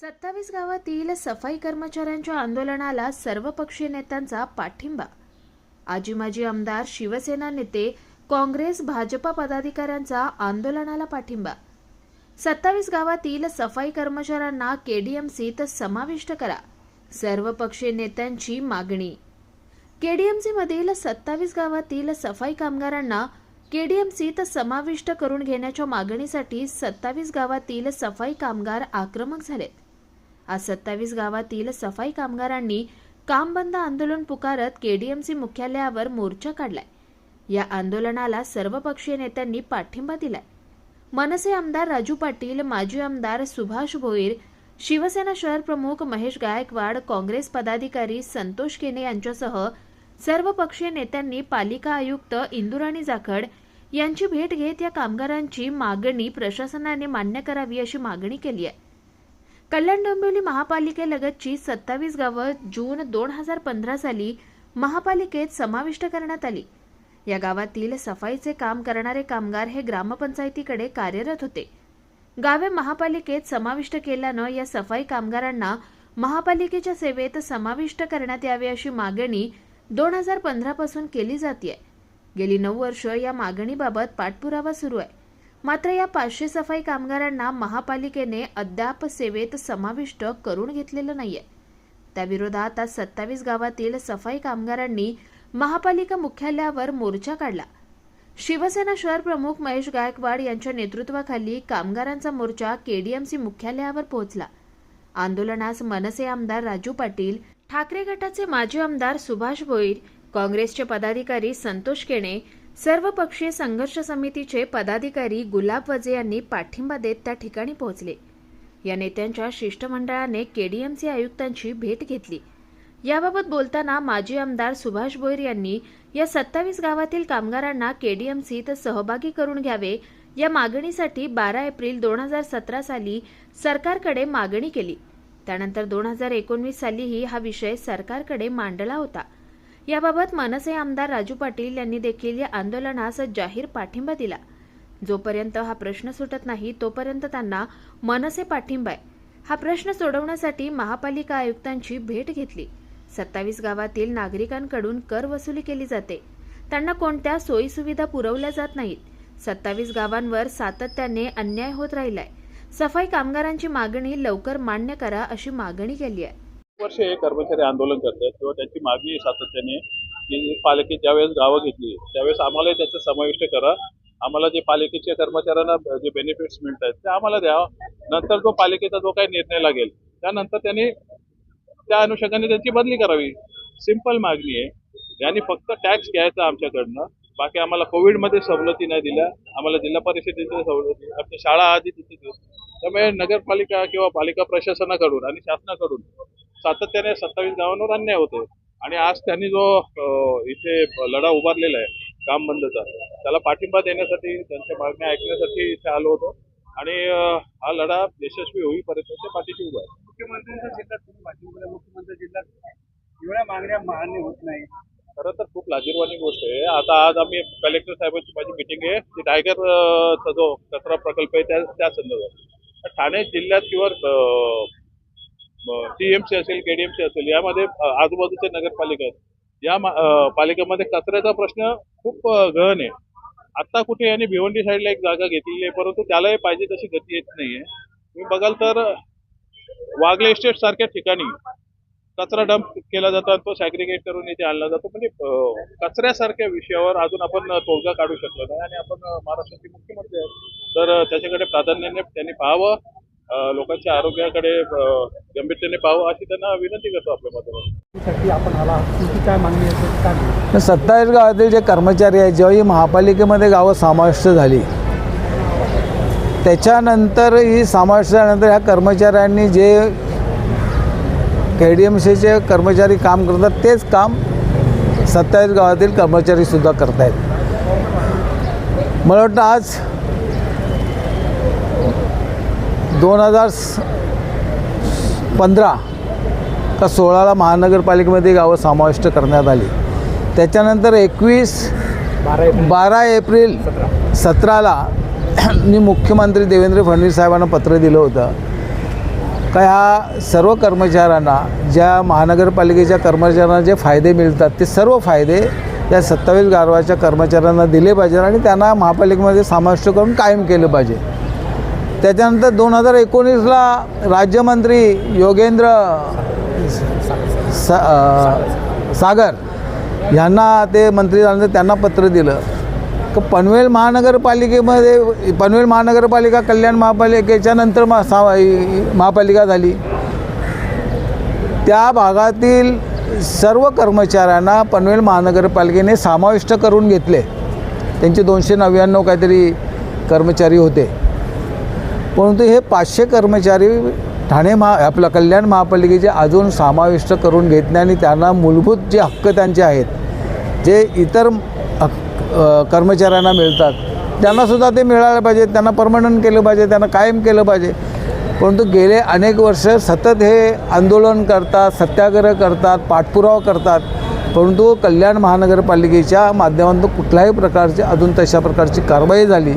सत्तावीस गावातील सफाई कर्मचाऱ्यांच्या आंदोलनाला सर्वपक्षीय नेत्यांचा पाठिंबा. आजी माजी आमदार शिवसेना नेते काँग्रेस भाजपा पदाधिकाऱ्यांचा आंदोलनाला पाठिंबा. सत्तावीस गावातील सफाई कर्मचाऱ्यांना केडीएमसीत समाविष्ट करा. सर्वपक्षीय नेत्यांची मागणी. केडीएमसी मधील सत्तावीस गावातील सफाई कामगारांना केडीएमसीत समाविष्ट करून घेण्याच्या मागणीसाठी सत्तावीस गावातील सफाई कामगार आक्रमक झालेत. आज सत्तावीस गावातील सफाई कामगारांनी काम बंद आंदोलन पुकारत केडीएमसी मुख्यालयावर मोर्चा काढलाय. या आंदोलनाला सर्वपक्षीय नेत्यांनी पाठिंबा दिलाय. मनसे आमदार राजू पाटील माजी आमदार सुभाष भोईर शिवसेना शहर प्रमुख महेश गायकवाड काँग्रेस पदाधिकारी संतोष केने यांच्यासह सर्वपक्षीय नेत्यांनी पालिका आयुक्त इंदुराणी जाखड यांची भेट घेत या कामगारांची मागणी प्रशासनाने मान्य करावी अशी मागणी केली आहे. कल्याण डोंबिवली महापालिकेलगतची सत्तावीस गावं जून दोन हजार पंधरा साली महापालिकेत समाविष्ट करण्यात आली. या गावातील सफाईचे काम करणारे कामगार हे ग्रामपंचायतीकडे कार्यरत होते. गावे महापालिकेत समाविष्ट केल्यानं या सफाई कामगारांना महापालिकेच्या सेवेत समाविष्ट करण्यात यावे अशी मागणी दोन हजार पंधरापासून केली जाते गेली नऊ वर्ष या मागणीबाबत पाठपुरावा सुरू आहे. मात्र या पाचशे सफाई कामगारांना महापालिकेने अद्याप सेवेत समाविष्ट करून घेतलेलं नाहीये. त्याविरोधात आज सत्तावीस गावातील सफाई कामगारांनी महापालिका मुख्यालयावर मोर्चा काढला. शिवसेना शहर प्रमुख महेश गायकवाड यांच्या नेतृत्वाखाली कामगारांचा मोर्चा केडीएमसी मुख्यालयावर पोहोचला. आंदोलनास मनसे आमदार राजू पाटील ठाकरे गटाचे माजी आमदार सुभाष भोईर काँग्रेसचे पदाधिकारी संतोष केणे सर्वपक्षीय संघर्ष समितीचे पदाधिकारी गुलाब वजे यांनी पाठिंबा देत त्या ठिकाणी पोहोचले. या नेत्यांच्या शिष्टमंडळाने केडीएमसी आयुक्तांची भेट घेतली. याबाबत बोलताना माजी आमदार सुभाष भोईर यांनी या सत्तावीस गावातील कामगारांना केडीएमसीत सहभागी करून घ्यावे या मागणीसाठी बारा एप्रिल दोन हजार सतरा साली सरकारकडे मागणी केली. त्यानंतर दोन हजार एकोणवीस सालीही हा विषय सरकारकडे मांडला होता. याबाबत मनसे आमदार राजू पाटील यांनी देखील या आंदोलनास जाहीर पाठिंबा दिला. जोपर्यंत हा प्रश्न सुटत नाही तोपर्यंत त्यांना मनसे पाठिंबा आहे. हा प्रश्न सोडवण्यासाठी महापालिका आयुक्तांची भेट घेतली. सत्तावीस गावातील नागरिकांकडून कर वसुली केली जाते. त्यांना कोणत्या सोयीसुविधा पुरवल्या जात नाहीत? सत्तावीस गावांवर सातत्याने अन्याय होत राहिलाय. सफाई कामगारांची मागणी लवकर मान्य करा अशी मागणी केली आहे. वर्ष हे कर्मचारी आंदोलन करतात किंवा त्यांची मागणी सातत्याने की पालिके ज्यावेळेस गावं घेतली त्यावेळेस आम्हालाही त्याचं समाविष्ट करा. आम्हाला जे पालिकेच्या कर्मचाऱ्यांना जे बेनिफिट्स मिळत आहेत ते आम्हाला द्यावं नंतर जो पालिकेचा जो काही निर्णय लागेल त्यानंतर त्यांनी त्या अनुषंगाने त्यांची बदली करावी. सिंपल मागणी आहे. यांनी फक्त टॅक्स घ्यायचा आमच्याकडनं बाकी आम्हाला कोविडमध्ये सवलती नाही दिल्या आम्हाला जिल्हा परिषदेच्या सवलती आमच्या शाळा आधी तिथे त्यामुळे नगरपालिका किंवा पालिका प्रशासनाकडून आणि शासनाकडून सातत्याने सत्तावीस गावांवर अन्याय होतो आणि आज त्यांनी जो इथे लढा उभारलेला आहे काम बंदचा त्याला पाठिंबा देण्यासाठी त्यांच्या मागण्या ऐकण्यासाठी इथे आलो होतो. आणि हा लढा यशस्वी होईपर्यंत ते पाठीशी उभा आहे. मुख्यमंत्र्यांच्या जिल्ह्यात तुम्ही पाठिंबा मुख्यमंत्री जिल्ह्यात एवढ्या मागण्या मान्य होत नाही. खरं तर खूप लाजीरवाणी गोष्ट आहे. आता आज आम्ही कलेक्टर साहेबांची माझी मिटिंग आहे. ती टायगर अं, चा जो कचरा प्रकल्प आहे त्या त्या संदर्भात. ठाणे जिल्ह्यात किंवा टीएमसी असेल केडीएमसी असेल यामध्ये आजूबाजूचे आजूबाजूच्या नगरपालिका आहेत. या पालिकेमध्ये कचऱ्याचा प्रश्न खूप गहन आहे. आता कुठे यांनी भिवंडी साईडला एक जागा घेतलेली आहे परंतु त्यालाही पाहिजे तशी गती येत नाहीये. तुम्ही बघाल तर वागले इस्टेट सारख्या ठिकाणी कचरा डंप केला जातो तो सॅग्रिगेट करून इथे आणला जातो. म्हणजे कचऱ्यासारख्या विषयावर अजून आपण तोडगा काढू शकलो नाही. आणि आपण महाराष्ट्राचे मुख्यमंत्री आहेत. तर त्याच्याकडे प्राधान्याने त्यांनी पाहावं. लोकांच्या आरोग्याकडे गंभीरतेने पाहावं अशी त्यांना विनंती करतो आपल्या माध्यमातून. सत्तावीस गावातील जे कर्मचारी आहेत जेव्हा ही महापालिकेमध्ये गावं समाविष्ट झाली त्याच्यानंतर ही समाविष्ट झाल्यानंतर ह्या कर्मचाऱ्यांनी जे के डी एम सीचे कर्मचारी काम करतात तेच काम सत्तावीस गावातील कर्मचारीसुद्धा करत आहेत मला वाटतं आज दोन हजार पंधरा का सोळाला महानगरपालिकेमध्ये गावं समाविष्ट करण्यात आली. त्याच्यानंतर एकवीस बारा एप्रिल. सतराला मी मुख्यमंत्री देवेंद्र फडणवीस साहेबांना पत्र दिलं होतं. का ह्या सर्व कर्मचाऱ्यांना ज्या महानगरपालिकेच्या कर्मचाऱ्यांना जे फायदे मिळतात ते सर्व फायदे या सत्तावीस गारवाच्या कर्मचाऱ्यांना दिले पाहिजे आणि त्यांना महापालिकेमध्ये समाविष्ट करून कायम केलं पाहिजे. त्याच्यानंतर दोन हजार एकोणीसला राज्यमंत्री योगेंद्र सा अ, सागर यांना ते मंत्री झाल्यानंतर त्यांना पत्र दिलं. पनवेल महानगरपालिकेमध्ये पनवेल महानगरपालिका कल्याण महापालिकेच्या नंतर मा सा महापालिका झाली. त्या भागातील सर्व कर्मचाऱ्यांना पनवेल महानगरपालिकेने समाविष्ट करून घेतले. त्यांचे दोनशे नव्याण्णव काहीतरी कर्मचारी होते. परंतु हे पाचशे कर्मचारी ठाणे महा आपलं कल्याण महापालिकेचे अजून समाविष्ट करून घेत नाही आणि त्यांना मूलभूत जे हक्क त्यांचे आहेत जे इतर हक- कर्मचाऱ्यांना मिळतात त्यांनासुद्धा ते मिळालं पाहिजे त्यांना परमनंट केलं पाहिजे त्यांना कायम केलं पाहिजे. परंतु गेले अनेक वर्ष सतत हे आंदोलन करतात सत्याग्रह करतात पाठपुरावा करतात. परंतु कल्याण महानगरपालिकेच्या माध्यमातून कुठल्याही प्रकारची अजून तशा प्रकारची कारवाई झाली.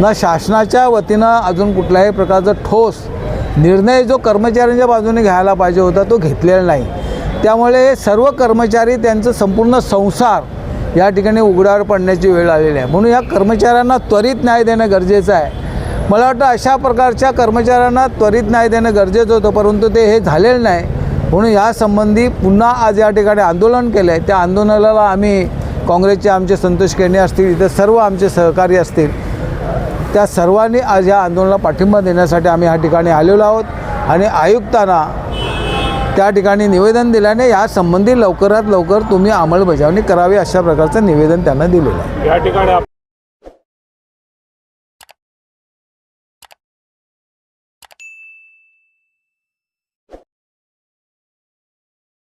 ना शासनाच्या वतीनं अजून कुठल्याही प्रकारचा ठोस निर्णय जो कर्मचाऱ्यांच्या बाजूने घ्यायला पाहिजे होता तो घेतलेला नाही. त्यामुळे हे सर्व कर्मचारी त्यांचं संपूर्ण संसार या ठिकाणी उघड्यावर पडण्याची वेळ आलेली आहे. म्हणून या कर्मचाऱ्यांना त्वरित न्याय देणं गरजेचं आहे. मला वाटतं अशा प्रकारच्या कर्मचाऱ्यांना त्वरित न्याय देणं गरजेचं होतं परंतु ते हे झालेलं नाही. म्हणून यासंबंधी पुन्हा आज या ठिकाणी आंदोलन केलं आहे त्या आंदोलनाला आम्ही काँग्रेसचे आमचे संतोष केणे असतील इतर सर्व आमचे सहकारी असतील त्या सर्वांनी आज या आंदोलनाला पाठिंबा देण्यासाठी आम्ही ह्या ठिकाणी आलेलो आहोत. आणि आयुक्तांना त्या ठिकाणी निवेदन दिल्याने यासंबंधी लवकरात लवकर तुम्ही अंमलबजावणी करावी अशा प्रकारचं निवेदन त्यांना दिलेलं आहे. या ठिकाणी